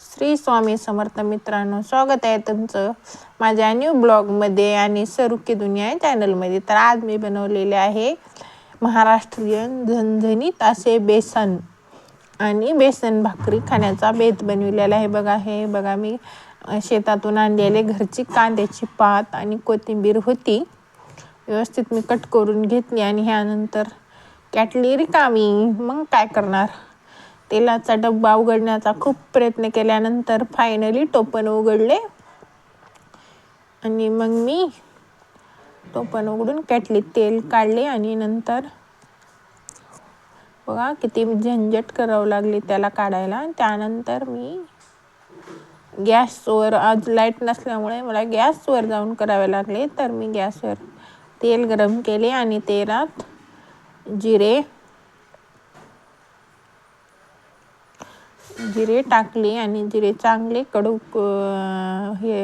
श्री स्वामी समर्थ मित्रांनो स्वागत आहे तुमचं माझ्या न्यू ब्लॉगमध्ये आणि सरुके दुनिया या चॅनलमध्ये तर आज मी बनवलेले आहे महाराष्ट्रीयन झणझणीत असे बेसन आणि बेसन भाकरी खाण्याचा बेत बनविलेला आहे. बघा हे बघा मी शेतातून आणलेले घरची कांद्याची पात आणि कोथिंबीर होती. व्यवस्थित मी कट करून घेतली आणि ह्यानंतर कॅटली रिकामी मग काय करणार? तेलाचा डब्बा उघडण्याचा खूप प्रयत्न केल्यानंतर फायनली टोपण उघडले. आणि मग मी टोपण उघडून कॅटलीत तेल काढले आणि नंतर बघा किती झंझट करावं लागली त्याला काढायला. त्यानंतर मी गॅसवर आज लाइट नसल्यामुळे मला गॅसवर जाऊन करावे लागले. तर मी गॅसवर तेल गरम केले आणि तेलात जिरे जिरे टाकले आणि जिरे चांगले कडूक हे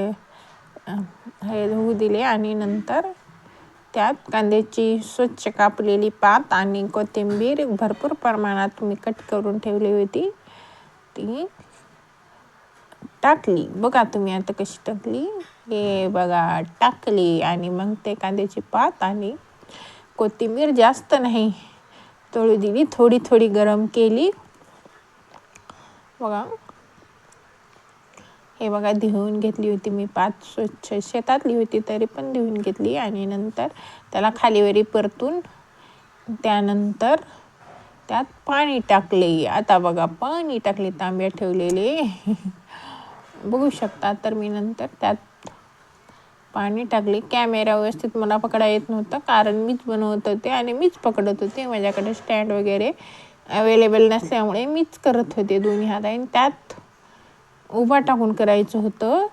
हे होऊ दिले आणि नंतर त्यात कांद्याची स्वच्छ कापलेली पात आणि कोथिंबीर भरपूर प्रमाणात मी कट करून ठेवली होती ती टाकली. बघा तुम्ही आता कशी टाकली. हे बघा टाकली आणि मग ते कांद्याची पात आणि कोथिंबीर जास्त नाही तळू दिली थोडी थोडी गरम केली. बघा. हे बघा धुवून घेतली होती मी पाच स्वच्छ शेतातली होती तरी पण धुवून घेतली आणि नंतर त्याला खालीवरी परतून त्यानंतर त्यात पाणी टाकले. आता बघा पाणी टाकले तांब्या ठेवलेले. बघू शकता तर मी नंतर त्यात पाणी टाकले. कॅमेरा व्यवस्थित मला पकडा येत नव्हता कारण मीच बनवत होते आणि मीच पकडत होते. माझ्याकडे स्टँड वगैरे अवेलेबल नसल्यामुळे मीच करत होते दोन्ही हात. आणि त्यात उभा टाकून करायचं होतं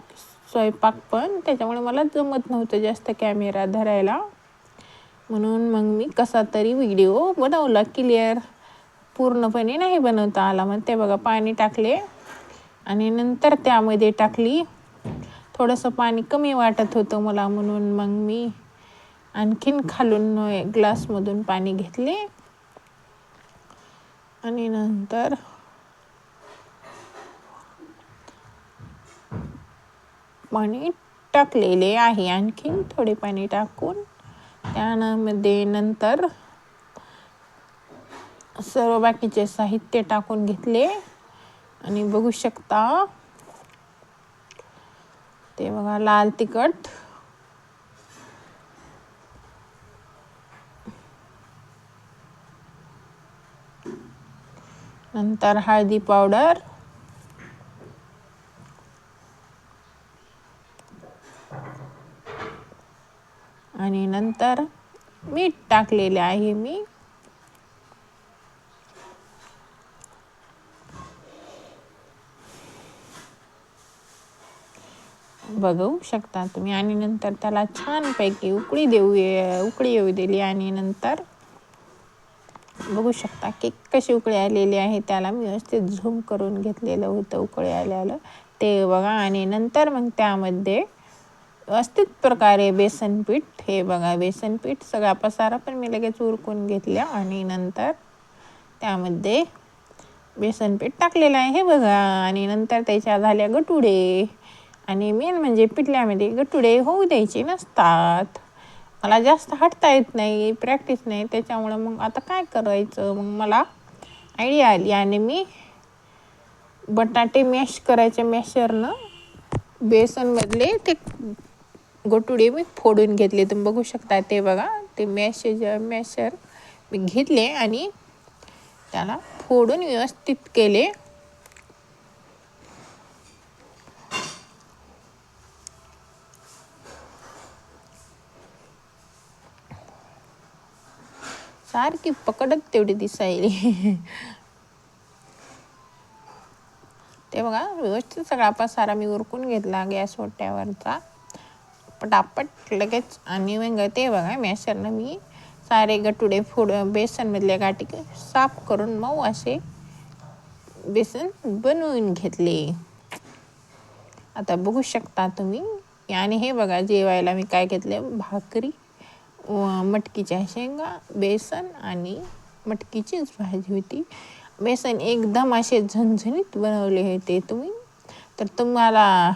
स्वयंपाक पण. त्याच्यामुळे मला जमत नव्हतं जास्त कॅमेरा धरायला. म्हणून मग मी कसा तरी व्हिडिओ बनवला क्लिअर पूर्णपणे नाही बनवता आला. मग ते बघा पाणी टाकले. आणि नंतर त्यामध्ये टाकली. थोडंसं पाणी कमी वाटत होतं मला. म्हणून मग मी आणखीन खालून ग्लासमधून पाणी घेतले. आणि नंतर पाणी टाकलेले आहे. आणखीन थोडे पाणी टाकून त्यामध्ये नंतर सर्व बाकीचे साहित्य टाकून घेतले. आणि बघू शकता ते बघा लाल तिखट. नंतर हळदी पावडर. आणि नंतर मीठ टाकलेले आहे मी. बघू शकता तुम्ही. आणि नंतर त्याला छानपैकी उकळी देऊ उकळी येऊ दिली. आणि नंतर बघू शकता की कशी उकळी आलेली आहे. त्याला मी व्यवस्थित झूम करून घेतलेलं होतं उकळी आल्यालं ते बघा आणि नंतर मग त्यामध्ये व्यवस्थित प्रकारे बेसन पीठ हे बघा बेसन पीठ सगळा पसारा पण मी लगेच उरकून घेतल्या आणि नंतर त्यामध्ये बेसन पीठ टाकलेलं आहे हे बघा. आणि नंतर त्याच्या झाल्या गटुडे. आणि मेन म्हणजे पिठल्यामध्ये गटुडे होऊ द्यायचे नसतात. मला जास्त हटता येत नाही प्रॅक्टिस नाही. त्याच्यामुळं मग आता काय करायचं? मग मला आयडिया आली आणि मी बटाटे मॅश करायच्या मॅशरनं बेसनमधले ते गोटुडे मी फोडून घेतले. तुम्ही बघू शकता ते बघा. ते मॅशेज मॅशर मी घेतले आणि त्याला फोडून व्यवस्थित केले. सारखी पकडत तेवढी दिसायली. ते बघा व्यवस्थित सगळा पसारा मी उरकून घेतला गॅस ओट्यावरचा. पटापट लगेच आणि मग ते बघा मॅशरनं मी सारे गटुडे फोड बेसनमधल्या गाठी साफ करून मऊ असे बेसन बनवून घेतले. आता बघू शकता तुम्ही. आणि हे बघा जेवायला मी काय घेतले भाकरी. मटकीच्या शेंगा बेसन आणि मटकीचीच भाजी होती. बेसन एकदम असे झणझणीत बनवले होते तुम्ही. तर तुम्हाला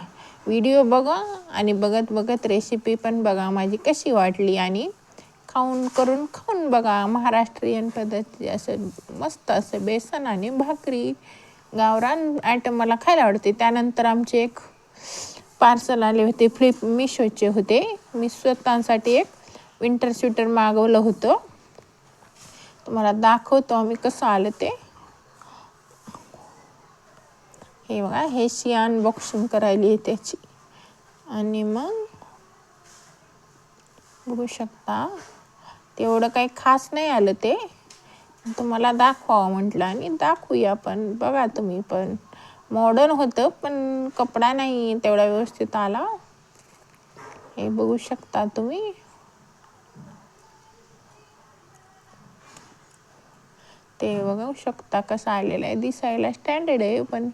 व्हिडिओ बघा आणि बघत बघत रेसिपी पण बघा माझी कशी वाटली आणि खाऊन करून खाऊन बघा. महाराष्ट्रीयन पद्धती असं मस्त असं बेसन आणि भाकरी. गावरान आयटम मला खायला आवडते. त्यानंतर आमचे एक पार्सल आले होते. फ्लिप मिशोचे होते. मी स्वतःसाठी एक विंटर स्वेटर मागवलं होतं. तुम्हाला दाखवतो आम्ही कसं आलं ते. हे बघा हे शी अनबॉक्सिंग करायली आहे त्याची. आणि मग बघू शकता तेवढं काही खास नाही आलं ते. तुम्हाला दाखवावं म्हटलं आणि दाखवूया पण बघा तुम्ही पण. मॉडर्न होतं पण कपडा नाही तेवढा व्यवस्थित आला. हे बघू शकता तुम्ही. ते बघू शकता कसं आलेलं आहे. दिसायला स्टँडर्ड आहे पण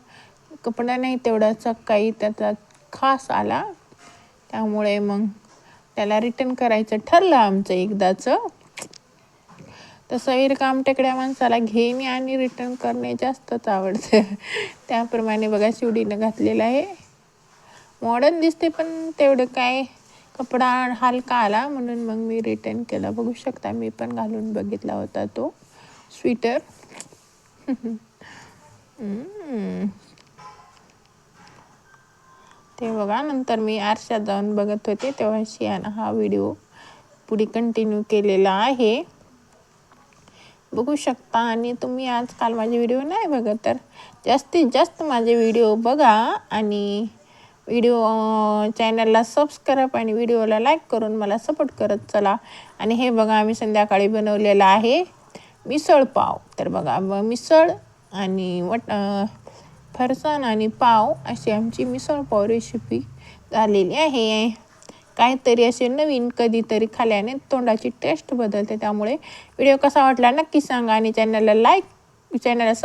कपडा नाही तेवढाचा काही त्याचा खास आला. त्यामुळे मग त्याला रिटर्न करायचं ठरलं आमचं एकदाचं. तसं काम टेकड्या माणसाला घेणे आणि रिटर्न करणे जास्तच आवडतं. त्याप्रमाणे बघा शिवडीनं घातलेलं आहे. मॉडर्न दिसते पण तेवढं काय कपडा हलका आला म्हणून मग मी रिटर्न केला. बघू शकता मी पण घालून बघितला होता तो. स्वीटर ते बघा नंतर मी आरशात जाऊन बघत होते तेव्हा शियानं हा व्हिडिओ पुढे कंटिन्यू केलेला आहे. बघू शकता आणि तुम्ही आजकाल माझे व्हिडिओ नाही बघत तर जास्तीत जास्त माझे व्हिडिओ बघा आणि व्हिडिओ चॅनलला सबस्क्राईब आणि व्हिडिओला लाईक करून मला सपोर्ट करत चला. आणि हे बघा आम्ही संध्याकाळी बनवलेलं आहे. मिसळ पाव. तर बघा ब मिसळ आणि वट फरसाण आणि पाव अशी आमची मिसळ पाव रेसिपी झालेली आहे. काहीतरी असे नवीन कधीतरी खाल्याने तोंडाची टेस्ट बदलते. त्यामुळे व्हिडिओ कसा वाटला नक्की सांगा आणि चॅनलला लाईक चॅनलला असं